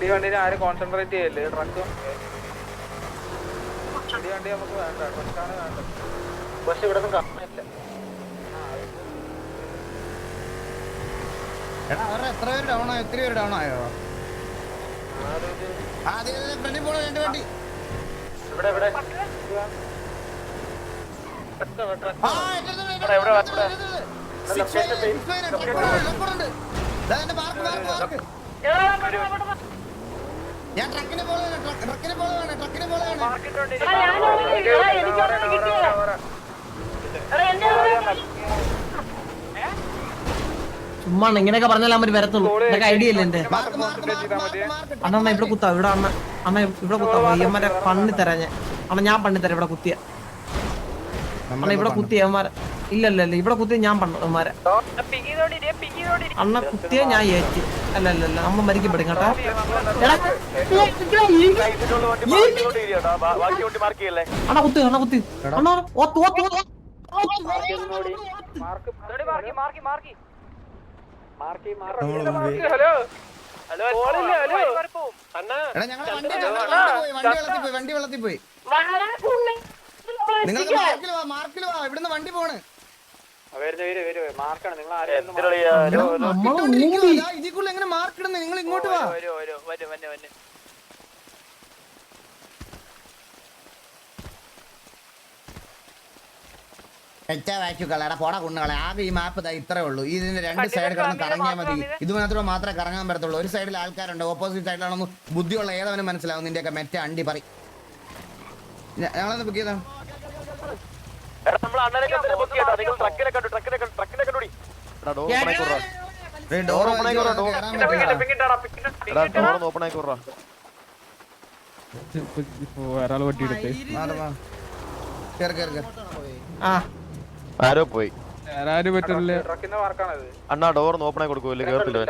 ഈ വണ്ടിനെ ആരും കോൺസെൻട്രേറ്റ് ചെയ്യല്ലേ? ട്രക്കും വണ്ടി വണ്ടി നമുക്ക് വേണ്ട. ട്രക്കാണ് വേണ്ടത് പക്ഷെ ഇവിടെ ഒന്നും കാണാനില്ല എടാ അവരുടെ എത്ര പേര് ഡൗൺ ആയോ? ഒത്തിരി പേര് ഡൗൺ ആയോ? ആ അതെ ഫ്രണ്ടിൽ പോണ? രണ്ട് വണ്ടി. ഇവിടെ ഇവിടെ. ആ, എന്റെ ഞാൻ ട്രക്കിനെ പോലെ ട്രക്കിനെ പോലെ വേണം ട്രക്കിനെ പോലെ വേണം ചുമ്മാ ഇങ്ങനെയൊക്കെ പറഞ്ഞാൽ അവർ വരത്തുള്ളൂ. ഇതൊക്കെ ഐഡിയ അല്ലേ എന്റെ അണ്ണ ഇവിടെ കുത്താ. ഇവിടെ അണ്ണ അണ്ണ ഇവിടെ കുത്താ. പയ്യന്മാരെ പണ്ണി തരാ ഞാൻ. അണ്ണ ഞാൻ പണ്ണി തരാം. ഇവിടെ കുത്തിയ. അണ്ണ ഇവിടെ കുത്തിയ അവന്മാരെ ഇല്ല ഇല്ല ഇല്ല ഇവിടെ കുത്തിയ ഞാൻ പണ്ണന്മാരെ അണ്ണ കുത്തിയ ഞാൻ ഏറ്റ് അല്ല അല്ല അല്ല അമ്മ മരിക്കപ്പെടും കേട്ടോ അണ്ണ കുത്തി അണ്ണ കുത്തി അണ്ണ ഓത്ത് ഓത്ത് ഓത്ത് ഹലോ ഹലോ ഹലോ എടാ ഞങ്ങൾ വണ്ടി വെള്ളത്തിൽ പോയി വണ്ടി വെള്ളത്തിൽ പോയി വണ്ടി വെള്ളത്തിൽ പോയി നിങ്ങൾക്ക് മാർക്കിൽ വാ മാർക്കിൽ വാ ഇവിടുന്ന് വണ്ടി പോണ് ഇതിക്കുള്ള എങ്ങനെ മാർക്ക് ഇടുന്നത് നിങ്ങൾ ഇങ്ങോട്ട് വാ. വരും വരും വരും വരും വരും. എച്ചാ പോടാ കുണ്ണുകളെ ആകെ ഈ മാപ്പ് ഇതാ ഇത്രേ ഉള്ളൂ. ഇതിന്റെ രണ്ട് സൈഡ് കിടന്ന് കറങ്ങിയാൽ മതി. ഇത് മാത്രമേ മാത്രമേ കറങ്ങാൻ പറ്റത്തുള്ളൂ. ഒരു സൈഡിൽ ആൾക്കാരുണ്ട്. ഓപ്പോസിറ്റ് സൈഡിലാണെന്ന് ബുദ്ധിയുള്ള ഏതവനും മനസ്സിലാവും. നിന്റെയൊക്കെ മെറ്റ അണ്ടി പറയും ഞങ്ങളൊന്ന് ബുക്ക് ചെയ്താ എടാ നമ്മൾ അണ്ണനൊക്കെ ബുക്ക് ചെയ്യട്ടോ നിങ്ങൾ ട്രക്കിനെ കണ്ടു ട്രക്കിനെ കണ്ടു ട്രക്കിനെ കണ്ടു എടാ ഡോർ ഓപ്പൺ ആയിക്കോറാ ഡോർ ഓപ്പൺ ആയിക്കോറാ ഒരാൾ വട്ടിയെടുത്ത് ആരോ പോയി. ആരും പറ്റില്ല അണ്ണാ ഡോർ ഓപ്പൺ ആയി കൊടുക്കൂല്ലേ കേറത്തില്ല.